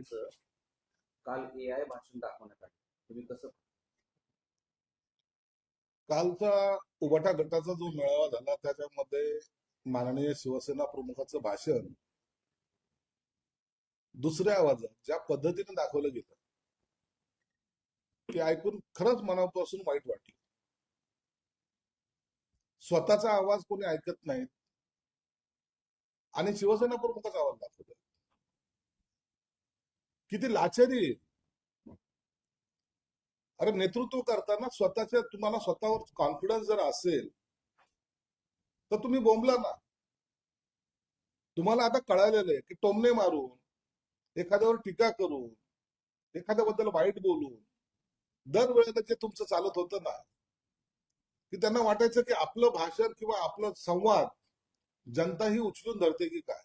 यांचं काल ए आय भाषण दाखवण्यात आलं. तुम्ही कसं कालचा उबाटा गटाचा जो मेळावा झाला त्याच्यामध्ये माननीय शिवसेना प्रमुखाचं भाषण दुसऱ्या आवाजात ज्या पद्धतीने दाखवलं गेलं ते ऐकून खरंच मनापासून वाईट वाटलं. स्वतःचा आवाज कोणी ऐकत नाही आणि शिवसेना प्रमुखाचा आवाज दाखवतो किती लाचारी अरे नेतृत्व करताना स्वतःच्या तुम्हाला स्वतःवर कॉन्फिडन्स जर असेल तर तुम्ही बोंबला ना. तुम्हाला आता कळालेलं आहे की टोमणे मारून एखाद्यावर टीका करून एखाद्याबद्दल वाईट बोलून दरवेळेला जे तुमचं चालत होतं ना की त्यांना वाटायचं की आपलं भाषण किंवा आपलं संवाद जनता ही उचलून धरते की काय.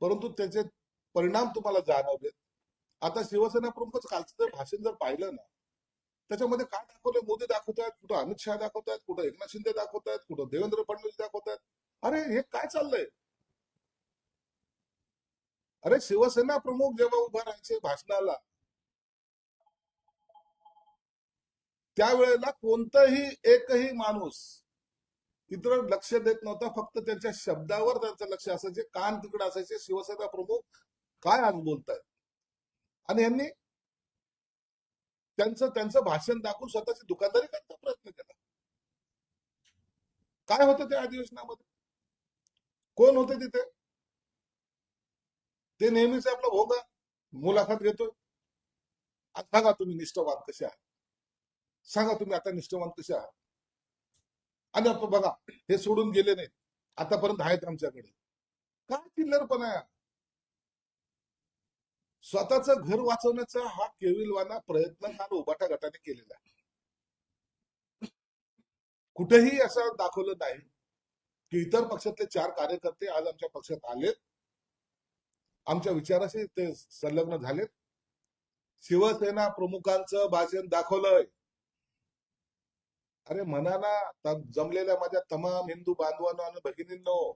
परंतु त्याचे परिणाम तुम्हाला जाणवलेत. आता शिवसेना प्रमुखच कालचं जर भाषण जर पाहिलं ना त्याच्यामध्ये काय दाखवलंय? मोदी दाखवतायत कुठं अमित शहा दाखवतायत कुठं एकनाथ शिंदे दाखवतायत कुठं देवेंद्र फडणवीस दाखवतायत. अरे हे काय चाललंय? अरे शिवसेना प्रमुख जेव्हा उभा राहायचे भाषणाला त्यावेळेला कोणताही एकही माणूस तिथं लक्ष देत नव्हता फक्त त्यांच्या शब्दावर त्यांचं लक्ष असायचे. कान तिकडे असायचे शिवसेना प्रमुख काय आज बोलतायत? आणि यांनी त्यांचं त्यांचं भाषण दाखवून स्वतःची दुकानदारी करण्याचा प्रयत्न केला. काय होतं त्या अधिवेशनामध्ये? कोण होते तिथे? ते नेहमीच आपलं हो भोगा मुलाखत घेतोय. सांगा तुम्ही निष्ठवान कसे आहात? सांगा तुम्ही आता निष्ठवान कसे आहात? आणि आपण बघा हे सोडून गेले नाहीत. आतापर्यंत आहेत आमच्याकडे. काय चिल्लरपणा आहे? स्वतःचं घर वाचवण्याचा हा केविलवाना प्रयत्न काल उबाटा गटाने केलेला आहे. कुठेही असं दाखवलं नाही की इतर पक्षातले चार कार्यकर्ते आज आमच्या पक्षात आलेत. आमच्या विचाराशी ते संलग्न झालेत. शिवसेना प्रमुखांचं भाषण दाखवलंय. अरे म्हणा ना जमलेल्या माझ्या तमाम हिंदू बांधवांनो आणि भगिनींनो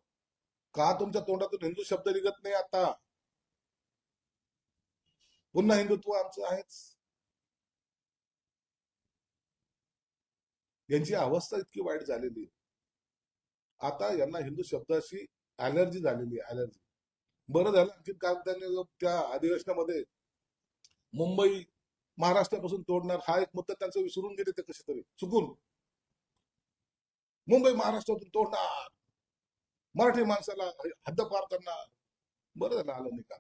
का तुमच्या तोंडातून हिंदू शब्द निघत नाही आता? पुन्हा हिंदुत्व आमचं आहेच. यांची अवस्था इतकी वाईट झालेली. आता यांना हिंदू शब्दाशी अलर्जी झालेली आहे अलर्जी बरं झालं आणखी काम त्यांनी त्या अधिवेशनामध्ये मुंबई महाराष्ट्रापासून तोडणार हा एक मुद्दा त्यांचा विसरून गेले ते कसे तरी. चुकून. मुंबई महाराष्ट्रातून तोडणार. मराठी माणसाला हद्द पार करणार. बरं झालं आलं निकाल.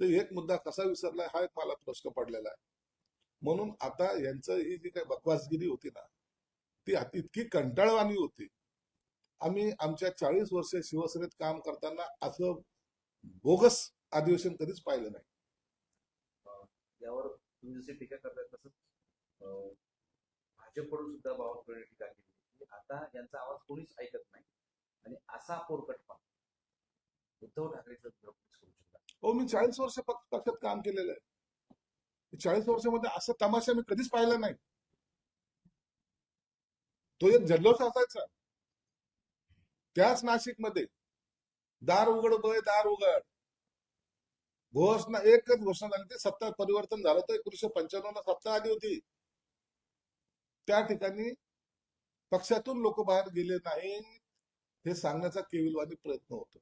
तर एक मुद्दा कसा विसरलाय? हा एक मला प्रश्न पडलेला आहे. म्हणून आता यांचं ही जी काही बकवासगिरी होती ना ती इतकी कंटाळवाणी होती. आम्ही आमच्या चाळीस वर्ष शिवसेनेत काम करताना असं बोगस अधिवेशन कधीच पाहिलं नाही. यावर तुम्ही जशी टीका करताय तसंच अं, भाजपकडून सुद्धा बावनकुळे टीका केली. म्हणजे आता यांचा आवाज कोणीच ऐकत नाही. आणि असा पोरकटपणा उद्धव ठाकरेचं हो मी चाळीस वर्ष पक्षात काम केलेलं आहे. चाळीस वर्षामध्ये असं तमाशा मी कधीच पाहिला नाही. तो एक जल्लोष असायचा. त्याच नाशिकमध्ये दार उघड बय दार उघड. घोषणा एकच घोषणा झाली ती सत्ता परिवर्तन झालं तर एकोणीशे पंच्याण्णव ला सत्ता आली होती. त्या ठिकाणी पक्षातून लोक बाहेर गेले नाही हे सांगण्याचा केविलवादी प्रयत्न होतो.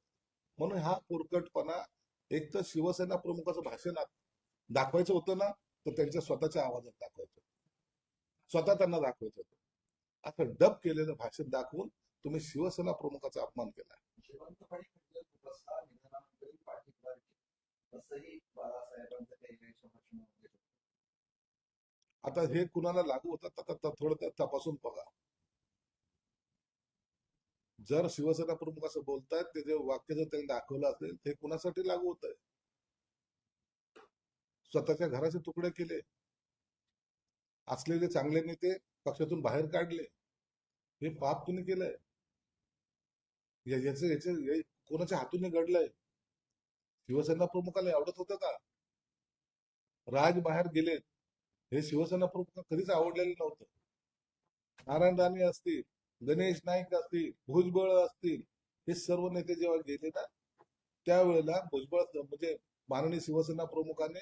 म्हणून हा कोरकटपणा एक तर शिवसेना प्रमुखाचं भाषणात दाखवायचं होतं ना तर त्यांच्या स्वतःच्या आवाजात दाखवायचं स्वतः त्यांना दाखवायचं होतं. असं डब केलेलं भाषण दाखवून तुम्ही शिवसेना प्रमुखाचा अपमान केला. आता हे कुणाला लागू होतात आता थोडं तपासून बघा. जर शिवसेना प्रमुख असं बोलतायत ते जे वाक्य जर त्यांनी दाखवलं असेल ते कुणासाठी लागू होत आहे स्वतःच्या घराचे तुकडे केले. असलेले चांगले नेते पक्षातून बाहेर काढले. हे पाप कुणी केलंय? याचे याचं याचे कोणाच्या हातून घडलंय? शिवसेना प्रमुखाला आवडत होतं का? राज बाहेर गेले हे शिवसेना प्रमुख कधीच आवडलेलं नव्हतं. नारायण राणे असतील गणेश नाईक असतील भुजबळ असतील हे सर्व नेते जेव्हा गेले ना त्यावेळेला भुजबळ म्हणजे माननीय शिवसेना प्रमुखाने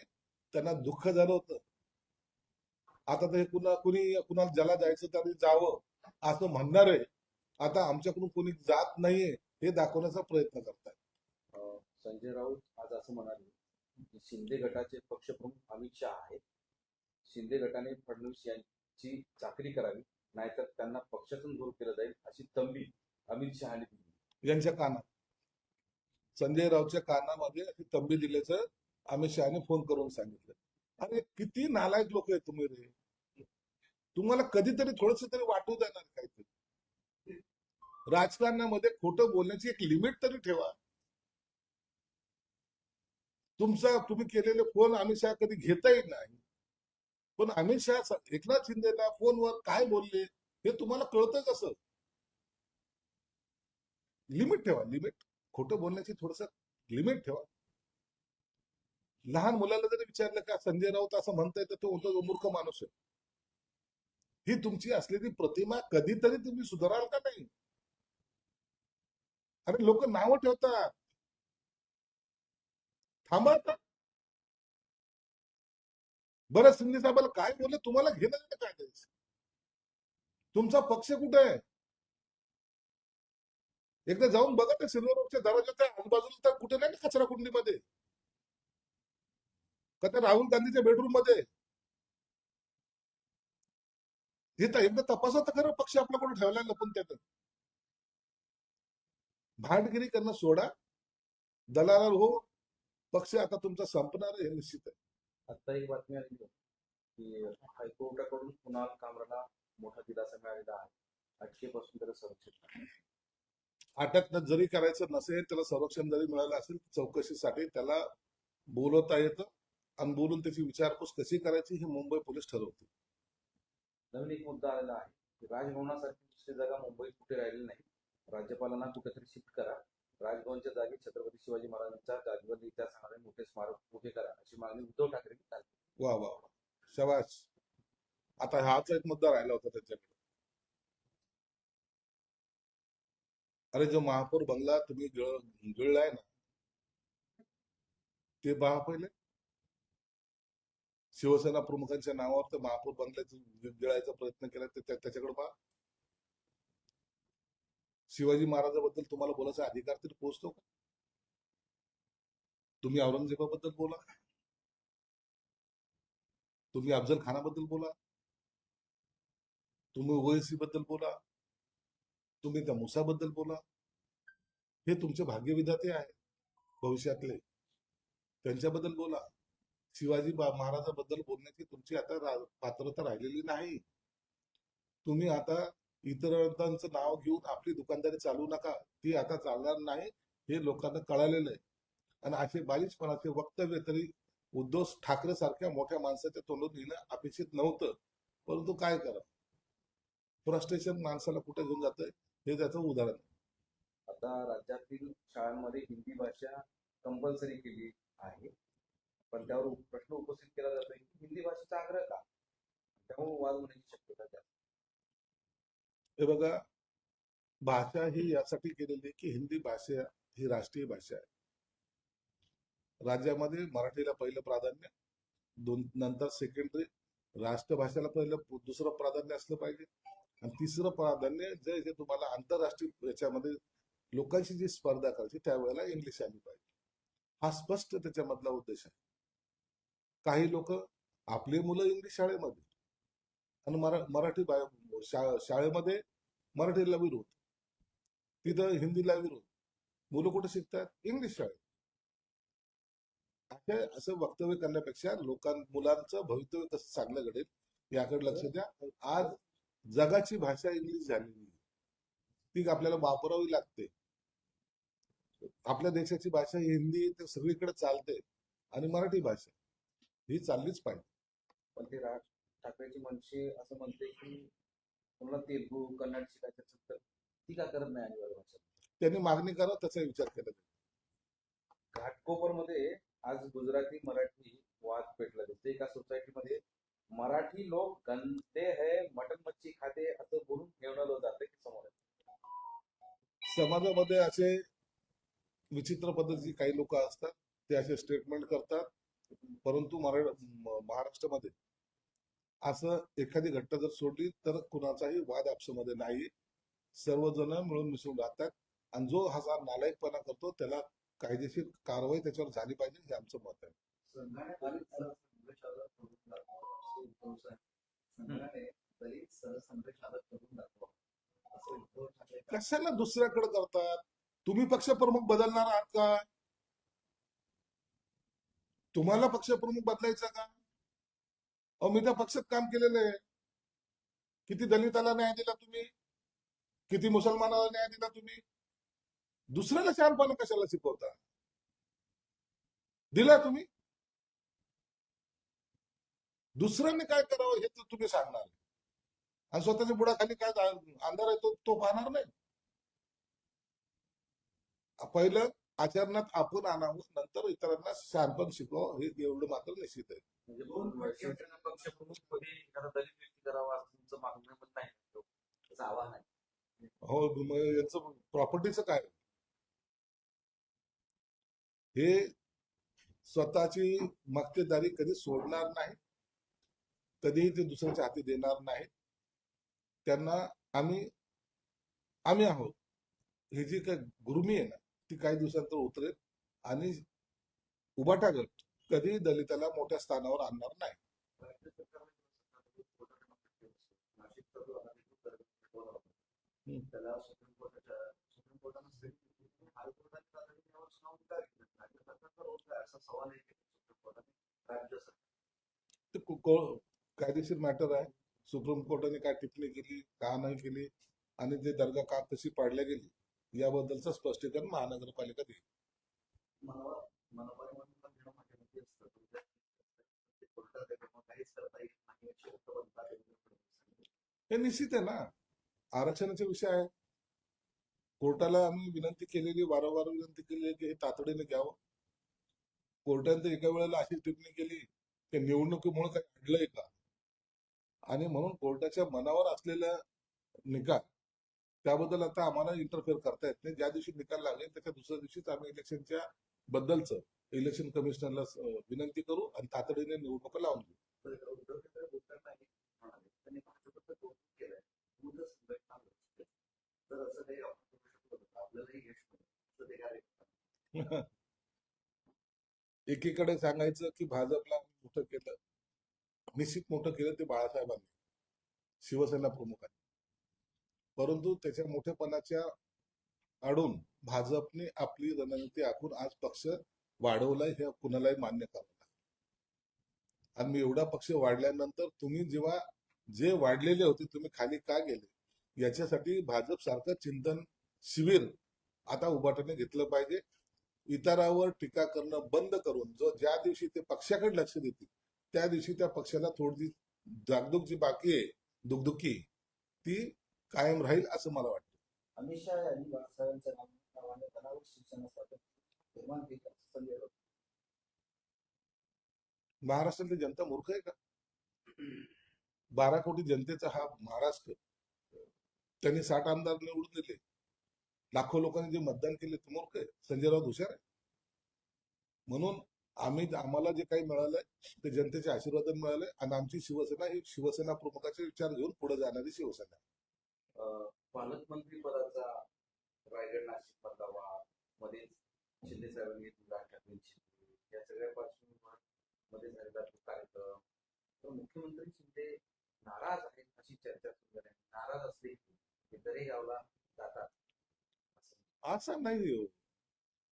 त्यांना दुःख झालं होतं. आता तर हे कुणा कुणी कुणाला ज्याला जायचं त्याने जावं असं म्हणणार आहे. आता आमच्याकडून कोणी जात नाहीये हे दाखवण्याचा प्रयत्न करताय संजय राऊत आज असं म्हणाले की शिंदे गटाचे पक्षप्रमुख अमित शहा आहेत. शिंदे गटाने फडणवीस यांची चाकरी करावी. नाहीतर त्यांना पक्षातून दूर केलं जाईल अशी तंबी अमित शहाने दिली. यांच्या कानात. संजय राऊतच्या कानामध्ये अशी तंबी दिल्याचं अमित शहाने फोन करून सांगितलं. अरे किती नालायक लोक आहेत तुम्ही रे. तुम्हाला कधीतरी थोडस तरी वाटू देणार काहीतरी. राजकारणामध्ये खोटं बोलण्याची एक लिमिट तरी ठेवा. तुमचा तुम्ही केलेले फोन अमित शहा कधी येत नाही. पण अमित शहा एकनाथ शिंदेला फोनवर काय बोलले हे तुम्हाला कळतं कसं? लिमिट ठेवा लिमिट. खोटं बोलण्याची थोडस लिमिट ठेवा. लहान मुलाला जरी विचारलं का संजय राऊत असं म्हणताय तर तो होतो मूर्ख माणूस आहे. ही तुमची असलेली प्रतिमा कधीतरी तुम्ही सुधाराल का नाही? अरे लोक नावं ठेवतात. थांबा बरं शिंदे साहेबाला काय बोलले? तुम्हाला घेणं काय तुमचा पक्ष कुठे आहे? एकदा जाऊन बघा त्या सिल्वर रोडच्या दरवाजाच्या आजूबाजूला तर कुठे नाही ना कचरा कुंडीमध्ये? का त्या राहुल गांधीच्या बेडरूममध्ये? हे तर एकदा तपासा तर खरं पक्ष आपला कोणी ठेवला लपून त्यात भांडगिरी करणं सोडा. दलाल हो पक्ष आता तुमचा संपणार हे निश्चित आहे. आता एक बातमी आली की हायकोर्टाकडून कुणाल कामराला मोठा दिलासा मिळालेला आहे? अटकेपासून त्याला संरक्षण अटक जरी करायचं नसेल त्याला संरक्षण जरी मिळालं असेल चौकशीसाठी त्याला बोलवता येतं आणि बोलून त्याची विचारपूस कशी करायची हे मुंबई पोलीस ठरवते नवीन एक मुद्दा आलेला आहे राजभवनासारखी दुसरी जागा मुंबईत कुठे राहिली नाही? राज्यपालांना कुठेतरी शिफ्ट करा. राजभवनच्या जागी छत्रपती शिवाजी महाराजांच्या जागेवर इतिहास सांगणारे मोठे स्मारक उभे करा अशी मागणी उद्धव ठाकरे केली वा वा वा. शबाश आता हाच एक मुद्दा राहिला होता त्याच्याकडे. अरे जो महापौर बंगला तुम्ही गिळलाय ना ते पहा पहिले. शिवसेना प्रमुखांच्या नावावर तर महापौर बंगल्याचं गिळायचा प्रयत्न केला ते त्याच्याकडे पहा. शिवाजी महाराजाबद्दल तुम्हाला बोलायचा अधिकार तरी पोहोचतो का? तुम्ही औरंगजेबाबद्दल बोला. तुम्ही अफजल खानाबद्दल बोला. तुम्ही ओएसी बद्दल बोला. तुम्ही त्या मुसाबद्दल बोला. हे तुमचे भाग्यविधाते आहे. भविष्यातले. त्यांच्याबद्दल बोला. शिवाजी महाराजाबद्दल बोलण्याची तुमची आता पात्रता राहिलेली नाही. तुम्ही आता इतरांचं नाव घेऊन आपली दुकानदारी चालू नका. ती आता चालणार नाही हे लोकांना कळालेलं आहे. आणि असे बालिशपणाचे वक्तव्य तरी उद्धव ठाकरे सारख्या मोठ्या माणसाच्या तोंडून येणं अपेक्षित नव्हतं. परंतु काय करा फ्रस्ट्रेशन माणसाला कुठे घेऊन जातंय? हे त्याचं उदाहरण आता राज्यातील शाळांमध्ये हिंदी भाषा कंपल्सरी केली आहे. पण त्यावर प्रश्न उपस्थित केला जातोय की हिंदी भाषेचा आग्रह का? त्यामुळे वाद होण्याची शक्यता जास्त हे बघा भाषा ही यासाठी केलेली आहे की हिंदी भाषा ही राष्ट्रीय भाषा आहे. राज्यामध्ये मराठीला पहिलं प्राधान्य दोन नंतर सेकंडरी राष्ट्रभाषेला पहिलं दुसरं प्राधान्य असलं पाहिजे. आणि तिसरं प्राधान्य जे जे तुम्हाला आंतरराष्ट्रीय याच्यामध्ये लोकांशी जी स्पर्धा करायची त्यावेळेला इंग्लिश आली पाहिजे. हा स्पष्ट त्याच्यामधला उद्देश आहे. काही लोक आपली मुलं इंग्लिश शाळेमध्ये आणि मरा मराठी शा- शाळेमध्ये मराठीला विरोध. तिथं हिंदीला विरोध. मुलं कुठे शिकतात? इंग्लिश शाळेत. अशा असं वक्तव्य करण्यापेक्षा लोकां मुलांचं भवितव्य कसं चांगलं घडेल याकडे लक्ष द्या. आज जगाची भाषा इंग्लिश झालेली ती आपल्याला वापरावी लागते. आपल्या देशाची भाषा हिंदी ते सगळीकडे चालते. आणि मराठी भाषा ही चाललीच पाहिजे. पण ते राज ठाकरेची मनसे असं म्हणते की तुम्हाला तेलगू कन्नड शिकायचं असेल तर ती का करत नाही अनिवार्य भाषा त्यांनी मागणी करा त्याचा विचार केला जाईल. घाटकोपरमध्ये आज गुजराती मराठी वाद पेटला दिसते एका सोसायटीमध्ये मराठी लोक गंदे है मटन मच्छी खाते असं बोलून ठेवलं जातं की समोर. समाजामध्ये असे विचित्र पद्धतीची काही लोक असतात ते असे स्टेटमेंट करतात परंतु महाराष्ट्रामध्ये असं एखादी घटना जर सोडली तर कुणाचाही वाद आपसामध्ये नाही. सर्वजण मिळून मिसळून राहतात. आणि जो हा नालायकपणा करतो त्याला कायदेशीर कारवाई त्याच्यावर झाली पाहिजे हे आमचं मत आहे. कशाला दुसऱ्याकडे करतात? तुम्ही पक्षप्रमुख बदलणार आहात का? तुम्हाला पक्षप्रमुख बदलायचा का? अहो मी त्या पक्षात काम केलेलं आहे. किती दलिताला न्याय दिला तुम्ही? किती मुसलमानाला न्याय दिला तुम्ही? दुसऱ्याला शहाणपणा कशाला शिकवता? दिला तुम्ही? दुसऱ्याने काय करावं हे तर तुम्ही सांगणार. आणि स्वतःच्या बुडाखाली काय अंधार आहे तो तो पाहणार नाही. पहिलं आचरणात आपण आणावं नंतर इतरांना शहाणपण शिकवावं हे एवढं मात्र निश्चित आहे. म्हणजे हो यांचं प्रॉपर्टीचं काय? हे स्वतःची मक्तेदारी कधी सोडणार नाही कधीही ते दुसऱ्याच्या हाती देणार नाहीत त्यांना आम्ही आम्ही आहोत. ही जी काय गुरुमी आहे ना ती काही दिवसानंतर उतरेल आणि उभाटा गट कधी दलिताला मोठ्या स्थानावर आणणार नाही. कायदेशीर मॅटर आहे. सुप्रीम कोर्टाने काय टिप्पणी केली का नाही केली आणि ते दर्गा का कशी पाडल्या गेली याबद्दलचं स्पष्टीकरण महानगरपालिका देईल. फडणवीस यांनी. हे निश्चित आहे ना. आरक्षणाचा विषय आहे. कोर्टाला आम्ही विनंती केलेली वारंवार विनंती केली की हे तातडीने घ्यावं. कोर्टाने तर एका वेळेला अशी टिप्पणी केली की निवडणुकीमुळे काही अडलंय का? आणि म्हणून कोर्टाच्या मनावर असलेला निकाल त्याबद्दल आता आम्हाला इंटरफेअर करता येत नाही. ज्या दिवशी निकाल लागेल त्याच्या दुसऱ्या दिवशीच आम्ही इलेक्शनच्या बद्दलचं इलेक्शन कमिशनरला विनंती करू आणि तातडीने निवडणुका लावून घेऊ. एकीकडे सांगायचं की भाजपला मोठं केलं निश्चित मोठं केलं ते बाळासाहेबांनी. शिवसेना प्रमुखांनी. परंतु त्याच्या मोठेपणाच्या आडून भाजपने आपली रणनीती आखून आज पक्ष वाढवलाय हे कुणालाही मान्य करावं आणि मी एवढा पक्ष वाढल्यानंतर तुम्ही जेव्हा जे वाढलेले होते तुम्ही खाली का गेले? याच्यासाठी भाजप सारखं चिंतन शिबिर आता उभाटाने घेतलं पाहिजे. इतरावर टीका करणं बंद करून जो ज्या दिवशी ते पक्षाकडे लक्ष देतील त्या दिवशी त्या पक्षाला थोडी जागदुग जी बाकी आहे दुखदुखी ती कायम राहील असं मला वाटतं. अमित शहा यांनी बाळासाहेबांच्या नावाने बनावट निर्माण केली. राऊत. महाराष्ट्रातली जनता मूर्ख आहे का? बारा कोटी जनतेचा हा महाराष्ट्र त्यांनी साठ आमदार निवडून दिले. लाखो लोकांनी जे मतदान केले ते मूर्ख आहे. संजय राऊत हुशार आहे. म्हणून आम्ही आम्हाला जे काही मिळालंय ते जनतेचे आशीर्वाद मिळाले आणि आमची शिवसेना ही शिवसेना प्रमुखाचे विचार घेऊन पुढे जाणारी शिवसेना पालकमंत्री पदाचा रायगड नाशिक मधला वाद मध्येच शिंदे साहेबांनी राज ठाकरेंची या सगळ्या पार्श्वभूमीवर मध्ये झालेला तो कार्यक्रम. तर मुख्यमंत्री शिंदे नाराज आहेत अशी चर्चा सुरू झाली. नाराज असले की दरेगावला जातात. असं नाही हो.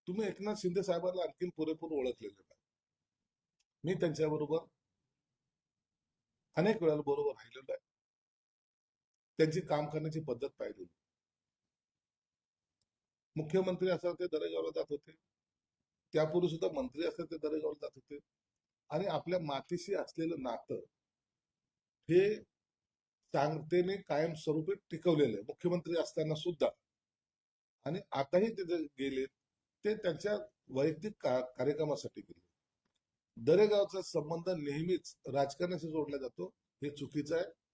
तुम्ही एकनाथ शिंदे साहेबांना आणखी पुरेपूर ओळखलेलं नाही. मी त्यांच्याबरोबर अनेक वेळा बरोबर राहिलेलो आहे. त्यांची काम करण्याची पद्धत पाहिली. मुख्यमंत्री असताना ते दरेगावला जात होते. त्यापूर्वी सुद्धा मंत्री असतात ते दरेगावला जात होते. आणि आपल्या मातीशी असलेलं नातं हे सांगतेने कायमस्वरूपी टिकवलेलं आहे. मुख्यमंत्री असताना सुद्धा. आणि आताही ते जे गेले ते त्यांच्या वैयक्तिक का- कार्यक्रमासाठी गेले. दरेगावचा संबंध नेहमीच राजकारणाशी जोडला जातो. हे चुकीचं आहे.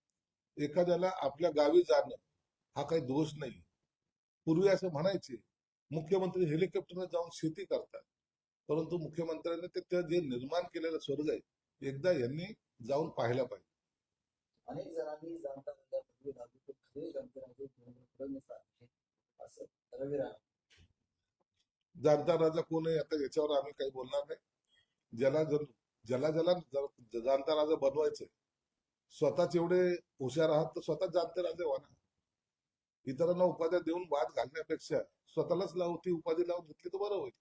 एखाद्याला आपल्या गावी जाणं हा काही दोष नाही. पूर्वी असं म्हणायचे मुख्यमंत्री हेलिकॉप्टरने जाऊन शेती करतात. परंतु मुख्यमंत्र्यांनी ते जे निर्माण केलेलं स्वर्ग आहे एकदा यांनी जाऊन पाहायला पाहिजे. अनेक जणांनी जाणता जाणता राजे कोण आहे आता याच्यावर आम्ही काही बोलणार नाही. ज्याला ज्याला ज्याला जाणता राजा बनवायचंय स्वतःच एवढे हुशार आहात तर स्वतःच जाणते राजे व्हा ना. इतरांना उपाध्या देऊन वाद घालण्यापेक्षा स्वतःलाच लावू ती उपाधी लावून घेतली तर बरं होईल.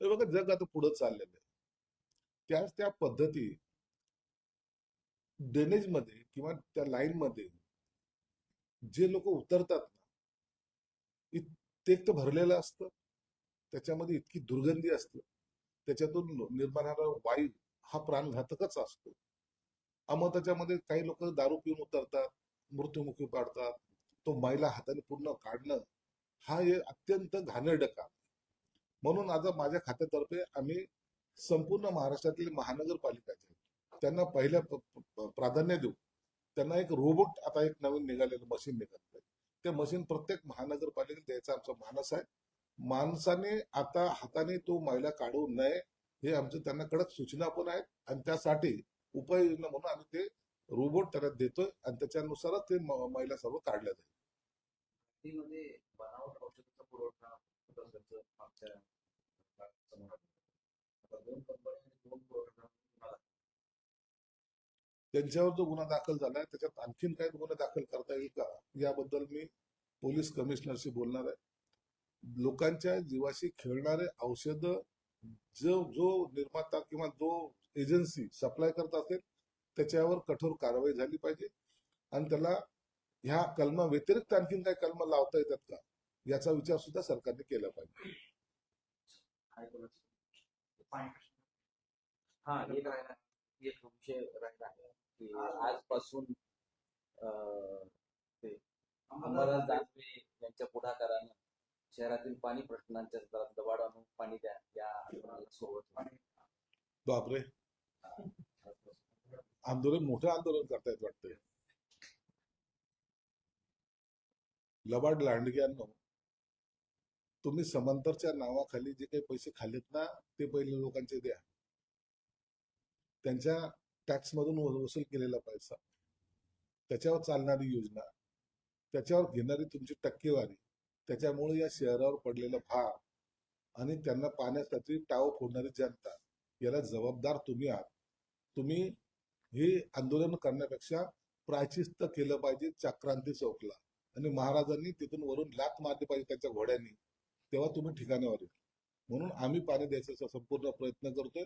बघा जग आता पुढे चाललेलं आहे. त्याच त्या पद्धती ड्रेनेजमध्ये किंवा त्या लाईनमध्ये जे लोक उतरतात ना ते तर भरलेलं असतं. त्याच्यामध्ये इतकी दुर्गंधी असते. त्याच्यातून निर्माण होणारा वायू हा प्राणघातकच असतो. मग त्याच्यामध्ये काही लोक दारू पिऊन उतरतात मृत्युमुखी पाडतात. तो मैला हाताने पूर्ण काढणं हा हे अत्यंत घाणेरडं काम म्हणून आज माझ्या खात्यातर्फे आम्ही संपूर्ण महाराष्ट्रातील महानगरपालिकाचे त्यांना पहिल्या प्राधान्य देऊ. त्यांना एक रोबोट आता एक नवीन निघालेलं मशीन निघालं ते मशीन प्रत्येक महानगरपालिकेला द्यायचा आमचा मानस आहे. माणसाने आता हाताने तो मैला काढू नये हे आमचं त्यांना कडक सूचना पण आहेत. आणि त्यासाठी उपाययोजना म्हणून आम्ही ते रोबोट त्यांना देतोय आणि त्याच्यानुसारच ते महिला मैला सर्व काढल्या जाईल. पुरवठा होत असल्याचं मागच्या काळात समोर आलं. आता दोन कंपन्या आणि दोन पुरवठा तुम्हाला त्यांच्यावर जो गुन्हा दाखल झालाय त्याच्यात आणखीन काही गुन्हे दाखल करता येईल का? याबद्दल मी पोलीस कमिशनरशी बोलणार आहे. लोकांच्या जीवाशी खेळणारे औषध जो जो निर्माता किंवा जो एजन्सी सप्लाय करत असेल त्याच्यावर कठोर कारवाई झाली पाहिजे. आणि त्याला ह्या कलमा व्यतिरिक्त आणखीन काही कलम लावता येतात का? याचा विचार सुद्धा सरकारने केला पाहिजे. हा एक राहिला. एक विषय राहिला. आहे की आजपासून ते अंबादास दानवे यांच्या पुढाकारानं शहरातील पाणी प्रश्नांच्या संदर्भात दबाड आणून पाणी द्या या आंदोलनाला सुरुवात बापरे. आंदोलन मोठं आंदोलन करतायत वाटतंय. लबाड लांडग्यांनो तुम्ही समांतरच्या नावाखाली जे काही पैसे खाल्लेत ना ते पहिले लोकांचे द्या. त्यांच्या टॅक्स मधून वसूल केलेला पैसा. त्याच्यावर चालणारी योजना त्याच्यावर घेणारी तुमची टक्केवारी त्याच्यामुळे या शहरावर पडलेला भार आणि त्यांना पाण्यासाठी टाव फोडणारी जनता याला जबाबदार तुम्ही आहात. तुम्ही हे आंदोलन करण्यापेक्षा प्राचिस्त केलं पाहिजे चक्रांती चौकला आणि महाराजांनी तिथून वरून लात मारली पाहिजे त्यांच्या घोड्यांनी तेव्हा तुम्ही ठिकाणावर येईल म्हणून आम्ही पाणी द्यायचा संपूर्ण प्रयत्न करतोय.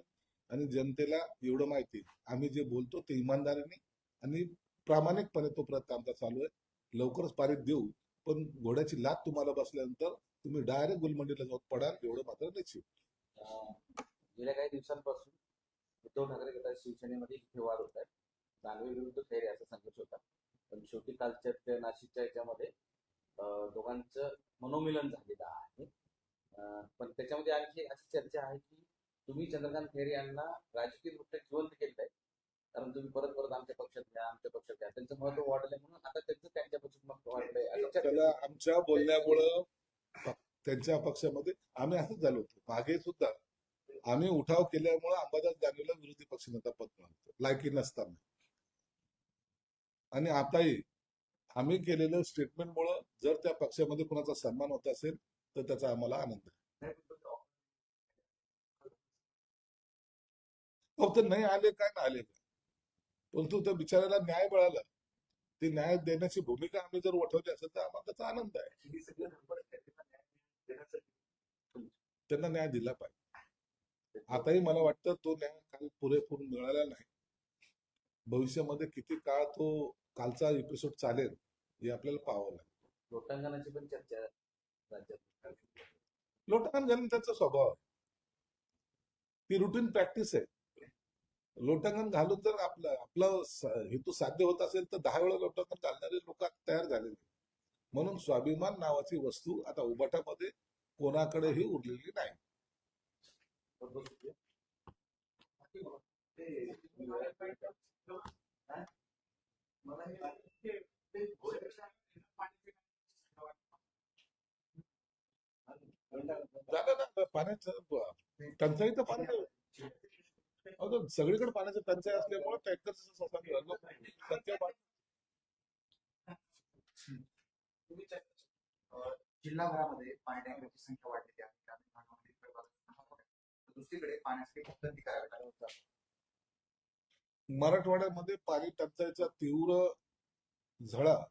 आणि जनतेला एवढं माहिती आम्ही जे बोलतो ते इमानदारीने आणि प्रामाणिकपणे तो प्रयत्न आमचा चालू आहे. लवकरच पारित देऊ. पण घोड्याची लात तुम्हाला बसल्यानंतर तुम्ही डायरेक्ट गुलमंडीला जाऊन पडाल एवढं मात्र निश्चित. गेल्या काही दिवसांपासून उद्धव ठाकरे गटात शिवसेनेमध्ये इथे वाद होत आहे दानवे विरुद्ध खैरे असा संघर्ष होता. पण शेवटी कालच्या त्या नाशिकच्या याच्यामध्ये दोघांचं मनोमिलन झालेलं आहे. पण त्याच्यामध्ये आणखी अशी चर्चा आहे की तुम्ही चंद्रकांत खैरे यांना राजकीय दृष्ट्या जिवंत केलं आहे कारण तुम्ही परत परत आमच्या पक्षात घ्या आमच्या पक्षात घ्या त्यांचं महत्त्व वाढलंय म्हणून आता त्यांचं त्यांच्या पक्षात महत्त्व वाढलंय. आमच्या बोलण्यामुळं त्यांच्या पक्षामध्ये आम्ही असंच झालो होतो. मागे सुद्धा आम्ही उठाव केल्यामुळं अंबादास दानवेला विरोधी पक्षनेता पद मिळालं. लायकी नसताना. आणि आताही आम्ही केलेलं स्टेटमेंटमुळं जर त्या पक्षामध्ये कुणाचा सन्मान होत असेल तर त्याचा आम्हाला आनंद आहे. अहो ते नाही आले काय ना आले काय परंतु त्या बिचाऱ्याला न्याय मिळाला. ती न्याय देण्याची भूमिका आम्ही जर वठवली असेल तर आम्हाला त्याचा आनंद आहे. त्यांना न्याय दिला पाहिजे. आताही मला वाटतं तो न्याय काल पुरेपूर मिळाला नाही. भविष्यामध्ये किती काळ तो कालचा एपिसोड चालेल हे आपल्याला पाहावं लागेल. लोटांगणाची पण चर्चा लोटांगण त्यांचा स्वभाव आहे. ती रुटीन प्रॅक्टिस आहे. लोटांगण घालून जर आपलं आपलं हेतू साध्य होत असेल तर दहा वेळा लोटांगण घालणारे लोक तयार झालेले. म्हणून स्वाभिमान नावाची वस्तू आता उबाटामध्ये कोणाकडेही उरलेली नाही झालं ना पाण्याचं टंचाई तर पाणी सगळीकडे पाण्याची टंचाई असल्यामुळे अं, जिल्हाभरामध्ये पाणी टँकरची संख्या वाढलेली आहे. दुसरीकडे पाण्यासाठी करावी. मराठवाड्यामध्ये पाणी टंचाईचा तीव्र झळा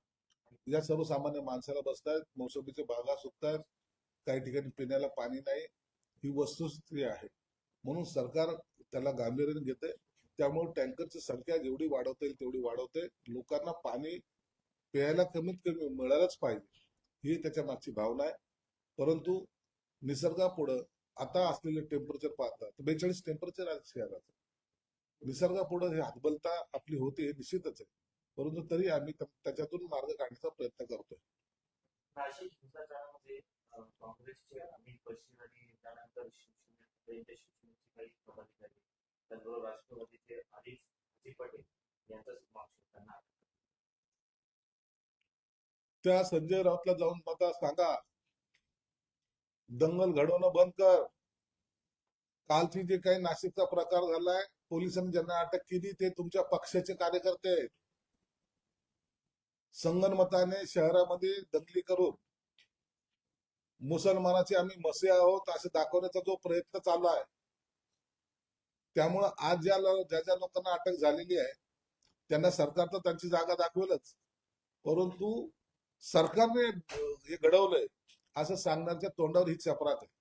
या सर्वसामान्य माणसाला बसतायत मोसंबीचे बागा सुकतायत काही ठिकाणी पिण्याला पाणी नाही. ही वस्तुस्थिती आहे. म्हणून सरकार त्याला गांभीर्याने घेते त्यामुळे टँकरची संख्या जेवढी वाढवता येईल तेवढी वाढवते. लोकांना पाणी प्यायला कमीत कमी मिळायलाच पाहिजे ही त्याच्या मागची भावना आहे. परंतु निसर्गापुढं आता असलेले टेम्परेचर पाहता तर बेचाळीस टेम्परेचर आहे शहराचं. निसर्गापुढं हे हातबलता आपली होते हे निश्चितच आहे. परंतु तरी आम्ही त्याच्यातून मार्ग काढण्याचा प्रयत्न करतोय. नाशिक हिंसाचारामध्ये काँग्रेसचे अमित बशीर आणि त्यानंतर शिवसेनेचे त्याचबरोबर राष्ट्रवादीचे पटेल यांचा समावेश करणार त्या संजय राऊतला जाऊन आता सांगा. दंगल घडवणं बंद कर. कालची जे काही नाशिकचा प्रकार झालाय पोलिसांनी ज्यांना अटक केली ते तुमच्या पक्षाचे कार्यकर्ते आहेत. संगनमताने शहरामध्ये दंगली करून मुसलमानाचे आम्ही मसे आहोत असे दाखवण्याचा जो प्रयत्न चालू आहे त्यामुळं आज ज्या ज्या ज्या लोकांना अटक झालेली आहे त्यांना सरकार तर त्यांची जागा दाखवेलच. परंतु सरकारने हे घडवलंय असं सांगण्याच्या तोंडावर ही अपराध आहे.